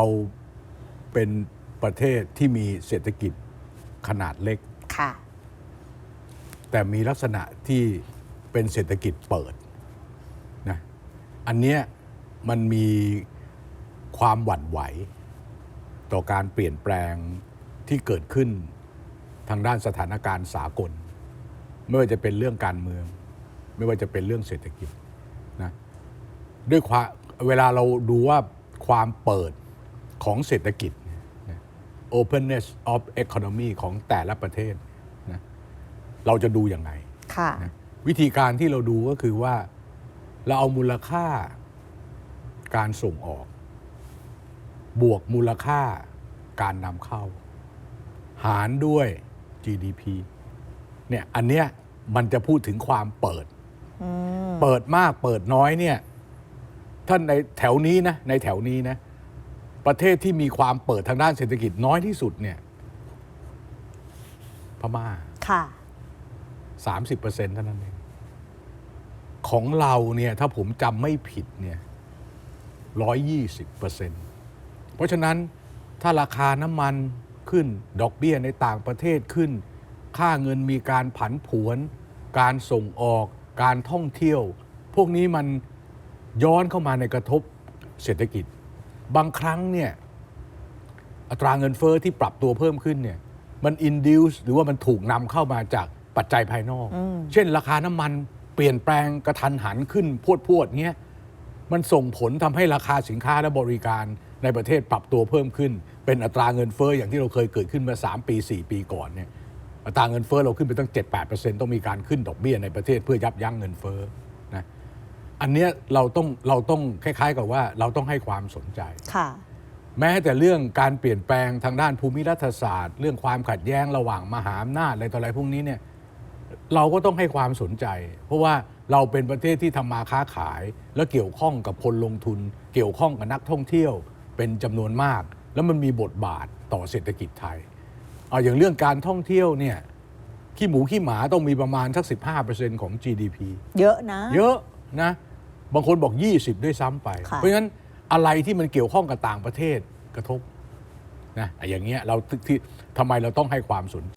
เราเป็นประเทศที่มีเศรษฐกิจขนาดเล็ก ค่ะ แต่มีลักษณะที่เป็นเศรษฐกิจเปิดนะอันเนี้ยมันมีความหวั่นไหว ต่อการเปลี่ยนแปลงที่เกิดขึ้นทางด้านสถานการณ์สากล ไม่ว่าจะเป็นเรื่องการเมือง ไม่ว่าจะเป็นเรื่องเศรษฐกิจนะด้วยความเวลาเราดูว่าความเปิด ของเศรษฐกิจนะ openness of economy ของแต่ละประเทศนะเราจะดูอย่างไงค่ะนะวิธีการที่เราดูก็คือว่า เราเอามูลค่าการส่งออก บวกมูลค่าการนำเข้า หารด้วย GDP เนี่ยอันเนี้ยมันจะพูดถึงความเปิด เปิดมากเปิดน้อยเนี่ยท่านในแถวนี้นะในแถวนี้นะ ประเทศที่มีความเปิดทางด้านเศรษฐกิจน้อยที่สุดเนี่ยพม่าค่ะสามสิบเปอร์เซ็นต์เท่านั้นเองของเราเนี่ยถ้าผมจำไม่ผิดเนี่ยร้อยยี่สิบเปอร์เซ็นต์เพราะฉะนั้นถ้าราคาน้ำมันขึ้นดอกเบี้ยในต่างประเทศขึ้น ค่าเงินมีการผันผวน การส่งออกการท่องเที่ยว พวกนี้มันย้อนเข้ามาในกระทบเศรษฐกิจ บางครั้งเนี่ยอัตราเงินเฟอ้อที่ปรับตัวเพิ่มขึ้นเนี่ยมัน induce หรือว่ามันถูกนำเข้ามาจากปัจจัยภายนอก เช่น ราคาน้ำมันเปลี่ยนแปลงกระทันหันขึ้นพวดพวดๆเงี้ยมันส่งผลทำให้ราคาสินค้าและบริการในประเทศปรับตัวเพิ่มขึ้น เป็นอัตราเงินเฟอ้ออย่างที่เราเคยเกิดขึ้นเมื่อ3ปี 4 ปีก่อนเนี่ยอัตราเงินเฟอ้อเราขึ้นไปตั้ง 7-8%ต้องมีการขึ้นดอกเบี้ยในประเทศเพื่อยับยั้งเงินเฟอ้อนะ อันเนี้ยเราต้องเราต้องคล้ายๆกับว่าเราต้องให้ความสนใจ ค่ะ แม้แต่เรื่องการเปลี่ยนแปลงทางด้านภูมิรัฐศาสตร์ เรื่องความขัดแย้งระหว่างมหาอำนาจอะไรต่ออะไรพวกนี้เนี่ยเราก็ต้องให้ความสนใจ เพราะว่าเราเป็นประเทศที่ทำมาค้าขาย และเกี่ยวข้องกับคนลงทุน เกี่ยวข้องกับนักท่องเที่ยว เป็นจำนวนมาก แล้วมันมีบทบาทต่อเศรษฐกิจไทยเอาอย่างเรื่องการท่องเที่ยวเนี่ยขี้หมูขี้หมาต้องมีประมาณสัก 15%ของ GDP เยอะนะ เยอะ นะบางคนบอก 20 ด้วยซ้ำไป ค่ะ เพราะฉะนั้นอะไรที่มันเกี่ยวข้องกับต่างประเทศกระทบนะอย่างเงี้ยเราที่ทำไมเราต้องให้ความสนใจ